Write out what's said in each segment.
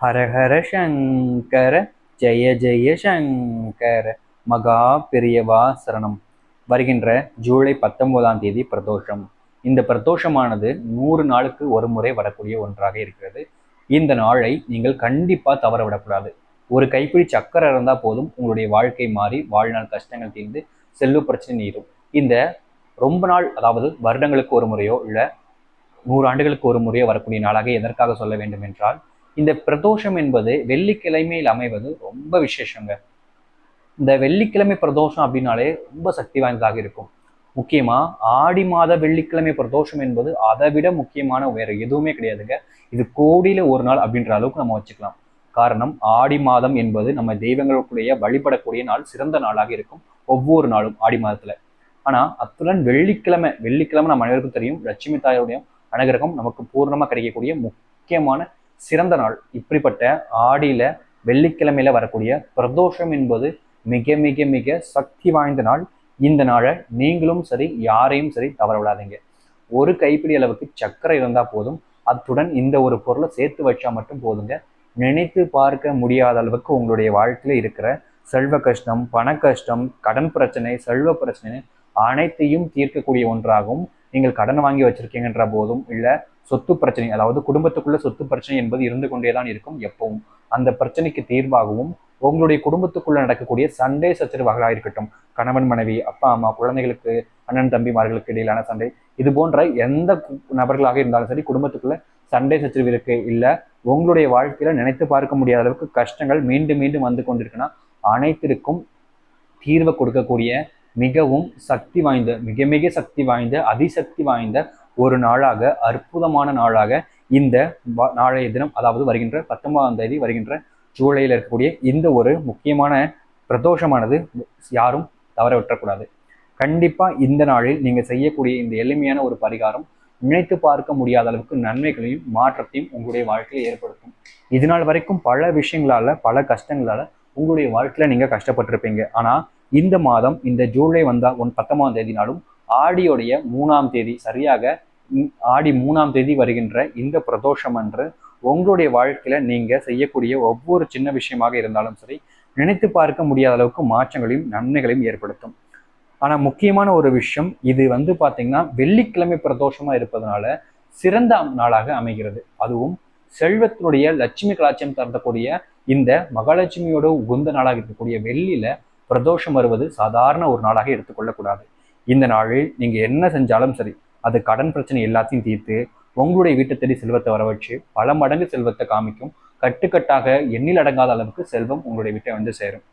ஹரஹர சங்கர ஜெய ஜெய சங்கர. மகா பெரியவா சரணம். வருகின்ற ஜூலை பத்தொன்பதாம் தேதி பிரதோஷம். இந்த பிரதோஷமானது நூறு நாளுக்கு ஒரு முறை வரக்கூடிய ஒன்றாக இருக்கிறது. இந்த நாளை நீங்கள் கண்டிப்பா தவற விடக்கூடாது. ஒரு கைப்பிடி சக்கரை இருந்தால் போதும் உங்களுடைய வாழ்க்கை மாறி வாழ்நாள் கஷ்டங்கள் தீர்ந்து செல்லு பிரச்சனை நீரும். இந்த ரொம்ப நாள் அதாவது வருடங்களுக்கு ஒரு முறையோ இல்லை நூறு ஆண்டுகளுக்கு ஒரு முறையோ வரக்கூடிய நாளாக எதற்காக சொல்ல வேண்டும் என்றால் இந்த பிரதோஷம் என்பது வெள்ளிக்கிழமையில் அமைவது ரொம்ப விசேஷங்க. இந்த வெள்ளிக்கிழமை பிரதோஷம் அப்படின்னாலே ரொம்ப சக்தி வாய்ந்ததாக இருக்கும். முக்கியமா ஆடி மாத வெள்ளிக்கிழமை பிரதோஷம் என்பது அதை விட முக்கியமான வேற எதுவுமே கிடையாதுங்க. இது கோடியில ஒரு நாள் அப்படின்ற அளவுக்கு நம்ம வச்சுக்கலாம். காரணம் ஆடி மாதம் என்பது நம்ம தெய்வங்களுக்குடைய வழிபடக்கூடிய நாள் சிறந்த நாளாக இருக்கும் ஒவ்வொரு நாளும் ஆடி மாதத்துல. ஆனா அத்துடன் வெள்ளிக்கிழமை வெள்ளிக்கிழமை நம்ம அனைவருக்கும் தெரியும் லட்சுமி தாயுடைய அனுகிரகம் நமக்கு பூர்ணமா கிடைக்கக்கூடிய முக்கியமான சிறந்த நாள். இப்படிப்பட்ட ஆடியில வெள்ளிக்கிழமையில வரக்கூடிய பிரதோஷம் என்பது மிக மிக மிக சக்தி வாய்ந்த நாள். இந்த நாளை நீங்களும் சரி யாரையும் சரி தவற விடாதீங்க. ஒரு கைப்பிடி அளவுக்கு சர்க்கரை இருந்தா போதும். அத்துடன் இந்த ஒரு பொருளை சேர்த்து வச்சா மட்டும் போதுங்க. நினைத்து பார்க்க முடியாத அளவுக்கு உங்களுடைய வாழ்க்கையில இருக்கிற செல்வ கஷ்டம் பண கஷ்டம் கடன் பிரச்சனை செல்வ பிரச்சனை அனைத்தையும் தீர்க்கக்கூடிய ஒன்றாகவும் நீங்கள் கடன் வாங்கி வச்சிருக்கீங்கன்ற போதும் இல்லை சொத்து பிரச்சனை அதாவது குடும்பத்துக்குள்ள சொத்து பிரச்சனை என்பது இருந்து கொண்டே தான் இருக்கும் எப்பவும். அந்த பிரச்சனைக்கு தீர்வாகவும் உங்களுடைய குடும்பத்துக்குள்ள நடக்கக்கூடிய சண்டை சச்சரவுகளாக இருக்கட்டும். கணவன் மனைவி அப்பா அம்மா குழந்தைகளுக்கு அண்ணன் தம்பிமார்களுக்கு இடையிலான சண்டை இது போன்ற எந்த நபர்களாக இருந்தாலும் சரி குடும்பத்துக்குள்ள சண்டை சச்சரவு இருக்கு இல்லை உங்களுடைய வாழ்க்கையில நினைத்து பார்க்க முடியாத அளவுக்கு கஷ்டங்கள் மீண்டும் மீண்டும் வந்து கொண்டிருக்குன்னா அனைத்திற்கும் தீர்வை கொடுக்கக்கூடிய மிகவும் சக்தி வாய்ந்த மிக மிக சக்தி வாய்ந்த அதிசக்தி வாய்ந்த ஒரு நாளாக அற்புதமான நாளாக இந்த வ- நாளைய தினம் அதாவது வருகின்ற பத்தொன்பதாம் தேதி வருகின்ற ஜூலையில் இருக்கக்கூடிய இந்த ஒரு முக்கியமான பிரதோஷமானது யாரும் தவற விட்டுறக்கூடாது. கண்டிப்பாக இந்த நாளில் நீங்கள் செய்யக்கூடிய இந்த எளிமையான ஒரு பரிகாரம் நினைத்து பார்க்க முடியாத அளவுக்கு நன்மைகளையும் மாற்றத்தையும் உங்களுடைய வாழ்க்கையில் ஏற்படுத்தும். இது நாள் வரைக்கும் பல விஷயங்களால பல கஷ்டங்களால உங்களுடைய வாழ்க்கையில நீங்க கஷ்டப்பட்டிருப்பீங்க. ஆனா இந்த மாதம் இந்த ஜூலை வந்தால் ஒன் பத்தொன்பதாம் தேதி நாளும் ஆடியோடைய மூணாம் தேதி சரியாக ஆடி மூணாம் தேதி வருகின்ற இந்த பிரதோஷம் அன்று உங்களுடைய வாழ்க்கையில நீங்கள் செய்யக்கூடிய ஒவ்வொரு சின்ன விஷயமாக இருந்தாலும் சரி நினைத்து பார்க்க முடியாத அளவுக்கு மாற்றங்களையும் நன்மைகளையும் ஏற்படுத்தும். ஆனால் முக்கியமான ஒரு விஷயம் இது வந்து பார்த்திங்கன்னா வெள்ளிக்கிழமை பிரதோஷமாக இருப்பதனால சிறந்த நாளாக அமைகிறது. அதுவும் செல்வத்தினுடைய லட்சுமி கலாச்சாரம் தரக்கூடிய இந்த மகாலட்சுமியோட உகந்த நாளாக இருக்கக்கூடிய வெள்ளியில பிரதோஷம் வருவது சாதாரண ஒரு நாளாக எடுத்துக்கொள்ளக்கூடாது. இந்த நாளில் நீங்கள் என்ன செஞ்சாலும் சரி அது கடன் பிரச்சனை எல்லாத்தையும் தீர்த்து உங்களுடைய வீட்டை தேடி செல்வத்தை வர வச்சு பல மடங்கு செல்வத்தை காமிக்கும் கட்டுக்கட்டாக எண்ணில் அடங்காத அளவுக்கு செல்வம் உங்களுடைய வீட்டை வந்து சேரும்.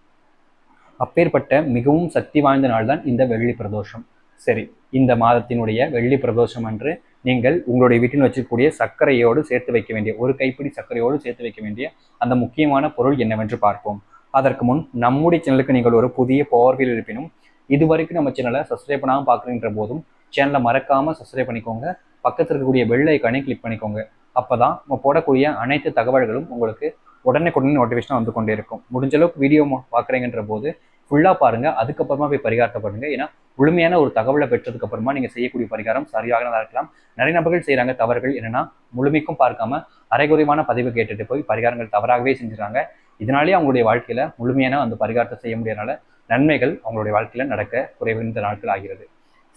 அப்பேற்பட்ட மிகவும் சக்தி வாய்ந்த நாள் தான் இந்த வெள்ளி பிரதோஷம். சரி இந்த மாதத்தினுடைய வெள்ளி பிரதோஷம் அன்று நீங்கள் உங்களுடைய வீட்டில் வச்சிருக்கக்கூடிய சர்க்கரையோடு சேர்த்து வைக்க வேண்டிய ஒரு கைப்பிடி சர்க்கரையோடு சேர்த்து வைக்க வேண்டிய அந்த முக்கியமான பொருள் என்னவென்று பார்ப்போம். அதற்கு முன் நம்முடைய சேனலுக்கு நீங்கள் ஒரு புதிய பார்வையில் இருப்பினும் இது வரைக்கும் நம்ம சேனலை சப்ஸ்கிரைப் பண்ணாமல் பார்க்குறீன்ற போதும் சேனலை மறக்காமல் சப்ஸ்கிரைப் பண்ணிக்கோங்க. பக்கத்தில் இருக்கக்கூடிய பெல் ஐக்கானே கிளிக் பண்ணிக்கோங்க. அப்போ தான் நம்ம போடக்கூடிய அனைத்து தகவல்களும் உங்களுக்கு உடனுக்குடனே நோட்டிஃபிகேஷன் வந்து கொண்டே இருக்கும். முடிஞ்ச அளவுக்கு வீடியோ பார்க்குறீங்கன்ற போது ஃபுல்லாக பாருங்க. அதுக்கப்புறமா போய் பரிகாரத்தை பண்ணுங்கள் ஏன்னா முழுமையான ஒரு தகவலை பெற்றதுக்கு அப்புறமா செய்யக்கூடிய பரிகாரம் சரியாகதான் இருக்கலாம். நிறைய நபர்கள் செய்கிறாங்க தவறுகள் என்னன்னா முழுமைக்கும் பார்க்காம அரைகுறைவான பதிவு கேட்டுட்டு போய் பரிகாரங்கள் தவறாகவே செஞ்சுறாங்க இதனாலேயே அவங்களுடைய வாழ்க்கையில முழுமையான அந்த பரிகாரத்தை செய்ய முடியாதனால நன்மைகள் அவங்களுடைய வாழ்க்கையில நடக்க குறைந்த நாட்கள் ஆகிறது.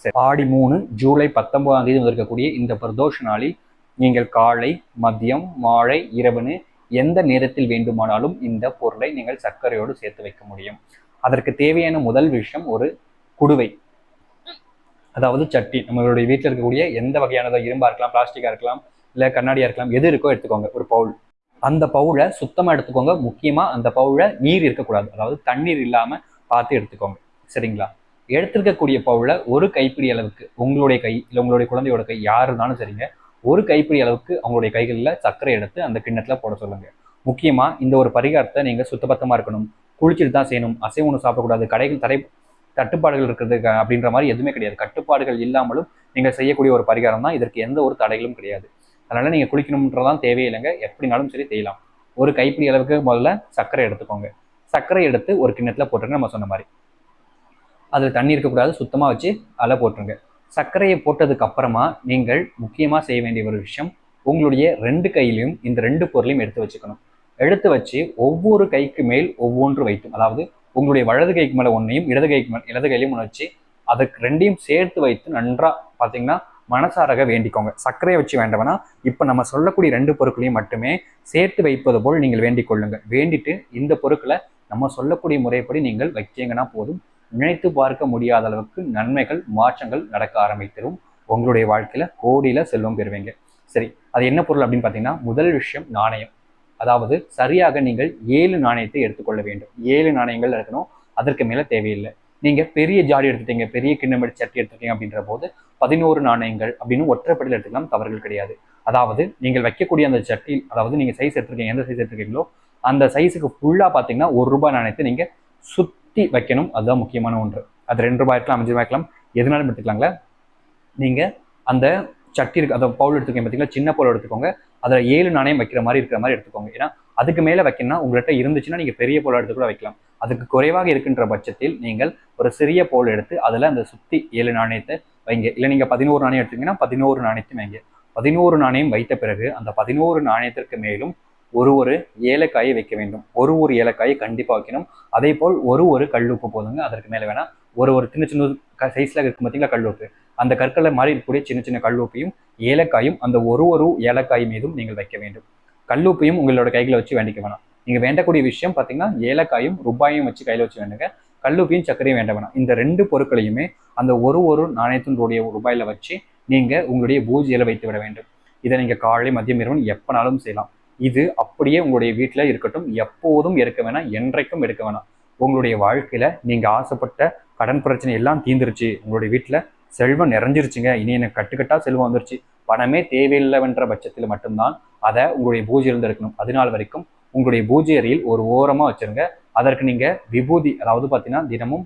சரி. ஆடி மூணு ஜூலை பத்தொன்பதாம் தேதி இருக்கக்கூடிய இந்த பிரதோஷ நாளில் நீங்கள் காலை மதியம் மாலை இரவுன்னு எந்த நேரத்தில் வேண்டுமானாலும் இந்த பொருளை நீங்கள் சர்க்கரையோடு சேர்த்து வைக்க முடியும். அதற்கு தேவையான முதல் விஷயம் ஒரு குடுவை. அதாவது சட்டி நம்மளுடைய வீட்டில் இருக்கக்கூடிய எந்த வகையானதோ இரும்பா இருக்கலாம் பிளாஸ்டிக்காக இருக்கலாம் இல்லை கண்ணாடியாக இருக்கலாம் எது இருக்கோ எடுத்துக்கோங்க ஒரு பவுல். அந்த பவுலை சுத்தமா எடுத்துக்கோங்க. முக்கியமா அந்த பவுல நீர் இருக்கக்கூடாது. அதாவது தண்ணீர் இல்லாம பார்த்து எடுத்துக்கோங்க. சரிங்களா? எடுத்திருக்கக்கூடிய பவுல ஒரு கைப்பிடி அளவுக்கு உங்களுடைய கை இல்லை உங்களுடைய குழந்தையோட கை யார் இருந்தாலும் சரிங்க. ஒரு கைப்பிடி அளவுக்கு அவங்களுடைய கைகளில் சர்க்கரை எடுத்து அந்த கிண்ணத்துல போட சொல்லுங்க. முக்கியமா இந்த ஒரு பரிகாரத்தை நீங்க சுத்தபத்தமா இருக்கணும். குளிச்சுட்டு தான் செய்யணும். அசைவ உணவு சாப்பிடக்கூடாது. கடைகள் தடை தட்டுப்பாடுகள் இருக்கிறது அப்படின்ற மாதிரி எதுவுமே கிடையாது. கட்டுப்பாடுகள் இல்லாமலும் நீங்கள் செய்யக்கூடிய ஒரு பரிகாரம் தான். இதற்கு எந்த ஒரு தடைகளும் கிடையாது. அதனால நீங்க குளிக்கணுன்றதான் தேவையில்லைங்க. எப்படினாலும் சரி செய்யலாம். ஒரு கைப்பிடி அளவுக்கு முதல்ல சர்க்கரை எடுத்துக்கோங்க. சர்க்கரை எடுத்து ஒரு கிண்ணத்துல போட்டுருங்க நம்ம சொன்ன மாதிரி. அதில் தண்ணி இருக்கக்கூடாது சுத்தமாக வச்சு அதில் போட்டுருங்க. சர்க்கரையை போட்டதுக்கு அப்புறமா நீங்கள் முக்கியமாக செய்ய வேண்டிய ஒரு விஷயம் உங்களுடைய ரெண்டு கையிலையும் இந்த ரெண்டு பொருளையும் எடுத்து வச்சுக்கணும். எடுத்து வச்சு ஒவ்வொரு கைக்கு மேல் ஒவ்வொன்று வைத்தும் அதாவது உங்களுடைய வலது கைக்கு மேலே ஒன்றையும் இடது கைக்கு மேலே இடது கையிலையும் ஒன்று வச்சு அதுக்கு ரெண்டையும் சேர்த்து வைத்து நன்றா பார்த்தீங்கன்னா மனசாரக வேண்டிக்கோங்க. சர்க்கரையை வச்சு வேண்டவனா இப்போ நம்ம சொல்லக்கூடிய ரெண்டு பொருட்களையும் மட்டுமே சேர்த்து வைப்பது போல் நீங்கள் வேண்டிக் கொள்ளுங்க. வேண்டிட்டு இந்த பொருட்களை நம்ம சொல்லக்கூடிய முறைப்படி நீங்கள் வைச்சீங்கன்னா போதும். நினைத்து பார்க்க முடியாத அளவுக்கு நன்மைகள் மாற்றங்கள் நடக்க ஆரம்பித்திடும். உங்களுடைய வாழ்க்கையில கோடியில செல்வம் பெறுவீங்க. சரி அது என்ன பொருள் அப்படின்னு பார்த்தீங்கன்னா முதல் விஷயம் நாணயம். அதாவது சரியாக நீங்கள் ஏழு நாணயத்தை எடுத்துக்கொள்ள வேண்டும். ஏழு நாணயங்கள் இருக்கணும். அதற்கு மேலே தேவையில்லை. நீங்க பெரிய ஜாடி எடுத்துட்டீங்க பெரிய கிண்ணமடி சட்டி எடுத்துட்டீங்க அப்படின்ற போது பதினோரு நாணயங்கள் அப்படின்னு ஒற்றைப்படையில் எடுத்துக்கலாம் தவறுகள் கிடையாது. அதாவது நீங்கள் வைக்கக்கூடிய அந்த சட்டி அதாவது நீங்க சைஸ் எடுத்துருக்கீங்க எந்த சைஸ் எடுத்துருக்கீங்களோ அந்த சைஸுக்கு ஃபுல்லா பார்த்தீங்கன்னா ஒரு ரூபாய் நாணயத்தை நீங்க சுத்தி வைக்கணும். அதுதான் முக்கியமான ஒன்று. அது ரெண்டு ரூபாய் இருக்கலாம் அஞ்சு ரூபாய் இருக்கலாம் எதுனாலும் எடுத்துக்கலாங்களே நீங்க அந்த சட்டி இருக்கு அதை பவுல் எடுத்துக்கோங்க பார்த்தீங்களா சின்ன பவுல் எடுத்துக்கோங்க. அதில் ஏழு நாணயம் வைக்கிற மாதிரி இருக்கிற மாதிரி எடுத்துக்கோங்க. ஏன்னா அதுக்கு மேலே வைக்கணும்னா உங்கள்கிட்ட இருந்துச்சுன்னா நீங்கள் பெரிய பவுல் எடுத்து கூட வைக்கலாம். அதுக்கு குறைவாக இருக்கின்ற பட்சத்தில் நீங்கள் ஒரு சிறிய போல் எடுத்து அதில் அந்த சுற்றி ஏழு நாணயத்தை வைங்க. இல்லை நீங்கள் பதினோரு நாணயம் எடுத்தீங்கன்னா பதினோரு நாணயத்தையும் வைங்க. பதினோரு நாணயம் வைத்த பிறகு அந்த பதினோரு நாணயத்திற்கு மேலும் ஒரு ஒரு ஏலக்காயை வைக்க வேண்டும். ஒரு ஒரு ஏலக்காயை கண்டிப்பாக வைக்கணும். அதே போல் ஒரு ஒரு உப்பு போதுங்க. அதற்கு மேலே வேணால் ஒரு ஒரு சின்ன சின்ன சைஸில் இருக்கும் பார்த்தீங்களா உப்பு அந்த கற்களை மாதிரி இருக்கக்கூடிய சின்ன சின்ன கல்லுப்பையும் ஏலக்காயும் அந்த ஒரு ஒரு ஏலக்காய் மீதும் நீங்கள் வைக்க வேண்டும். கல்லூப்பையும் உங்களோட கைகளை வச்சு வேண்டிக்க வேணாம். நீங்கள் வேண்டக்கூடிய விஷயம் பார்த்தீங்கன்னா ஏலக்காயும் ரூபாயும் வச்சு கையில் வச்சு வேண்டுங்க. கல்லுப்பையும் சர்க்கரையும் வேண்ட வேணாம். இந்த ரெண்டு பொருட்களையுமே அந்த ஒரு ஒரு நாணயத்தினுடைய ரூபாயில் வச்சு நீங்கள் உங்களுடைய பூஜையில் வைத்து விட வேண்டும். இதை நீங்கள் காலை மதியம் இரவு எப்போனாலும் செய்யலாம். இது அப்படியே உங்களுடைய வீட்டில் இருக்கட்டும் எப்போதும் எடுக்க வேணாம் என்றைக்கும் எடுக்க வேணாம். உங்களுடைய வாழ்க்கையில் நீங்கள் ஆசைப்பட்ட கடன் பிரச்சனை எல்லாம் தீந்துருச்சு உங்களுடைய வீட்டில் செல்வம் நிறைஞ்சிருச்சுங்க. இனி எனக்கு கட்டுக்கட்டா செல்வம் வந்துருச்சு. பணமே தேவையில்லைன்ற பட்சத்தில் மட்டும்தான் அதை உங்களுடைய பூஜையிலிருந்து எடுக்கணும். அதனால வரைக்கும் உங்களுடைய பூஜை அறையில் ஒரு ஓரமாக வச்சிருங்க. அதற்கு நீங்கள் விபூதி அதாவது பார்த்தீங்கன்னா தினமும்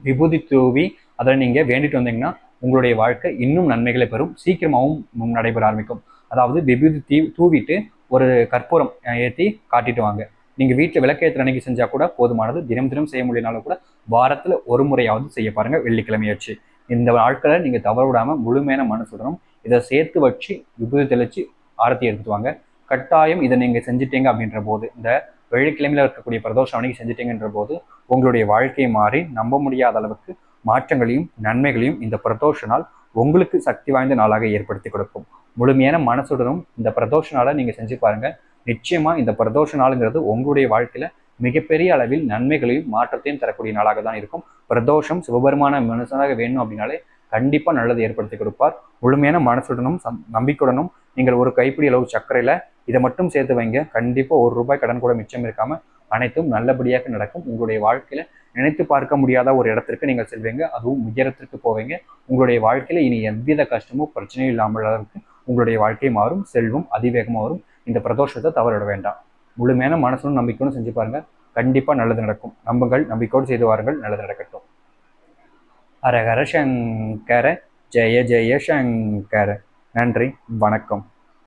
விபூதி தூவி அதை நீங்கள் வேண்டிட்டு வந்தீங்கன்னா உங்களுடைய வாழ்க்கை இன்னும் நன்மைகளை பெறும். சீக்கிரமாகவும் நடைபெற ஆரம்பிக்கும். அதாவது விபூதி தீ தூவிட்டு ஒரு கற்பூரம் ஏற்றி காட்டிட்டு வாங்க. நீங்கள் வீட்டில் விளக்கேற்ற அன்னைக்கு செஞ்சால் கூட போதுமானது. தினம் தினம் செய்ய முடியினாலும் கூட வாரத்தில் ஒரு முறையாவது செய்ய பாருங்க வெள்ளிக்கிழமையாச்சு இந்த நாட்களை நீங்கள் தவற விடாமல் முழுமையான மனசுடனும் இதை சேர்த்து வச்சு விபூதி தெளித்து ஆரத்தி எடுத்துட்டு வாங்க. கட்டாயம் இதை நீங்கள் செஞ்சிட்டீங்க அப்படின்ற போது இந்த வெள்ளிக்கிழமையில் இருக்கக்கூடிய பிரதோஷம் அன்னைக்கு செஞ்சிட்டீங்கன்ற போது உங்களுடைய வாழ்க்கை மாறி நம்ப முடியாத அளவுக்கு மாற்றங்களையும் நன்மைகளையும் இந்த பிரதோஷ நாள் உங்களுக்கு சக்தி வாய்ந்த நாளாக ஏற்படுத்தி கொடுக்கும். முழுமையான மனசுடனும் இந்த பிரதோஷ நாளை செஞ்சு பாருங்க. நிச்சயமாக இந்த பிரதோஷ நாளுங்கிறது உங்களுடைய வாழ்க்கையில் மிகப்பெரிய அளவில் நன்மைகளையும் மாற்றத்தையும் தரக்கூடிய நாளாக தான் இருக்கும். பிரதோஷம் சிவபெருமான மனுஷனாக வேணும் அப்படின்னாலே கண்டிப்பாக நல்லது ஏற்படுத்தி கொடுப்பார். முழுமையான மனசுடனும் சம்- நம்பிக்கையுடனும் நீங்கள் ஒரு கைப்பிடி அளவு சர்க்கரையில் இதை மட்டும் சேர்த்து வைங்க. கண்டிப்பாக ஒரு ரூபாய் கடன் கூட மிச்சம் இருக்காமல் அனைத்தும் நல்லபடியாக நடக்கும். உங்களுடைய வாழ்க்கையில் நினைத்து பார்க்க முடியாத ஒரு இடத்திற்கு நீங்கள் செல்வீங்க. அதுவும் உயரத்திற்கு போவீங்க. உங்களுடைய வாழ்க்கையில் இனி எவ்வித கஷ்டமும் பிரச்சனையும் இல்லாமல் அளவுக்கு உங்களுடைய வாழ்க்கை மாறும். செல்வம் அதிவேகமாக வரும். இந்த பிரதோஷத்தை தவறிட வேண்டாம். முழுமையான மனசும் நம்பிக்கையும் செஞ்சு பாருங்க. கண்டிப்பாக நல்லது நடக்கும். நம்புங்கள் நம்பிக்கையோடு செய்து வாருங்கள். நல்லது நடக்கட்டும். ஹரஹர சங்கர ஜெய ஜெய சங்கர. நன்றி வணக்கம்.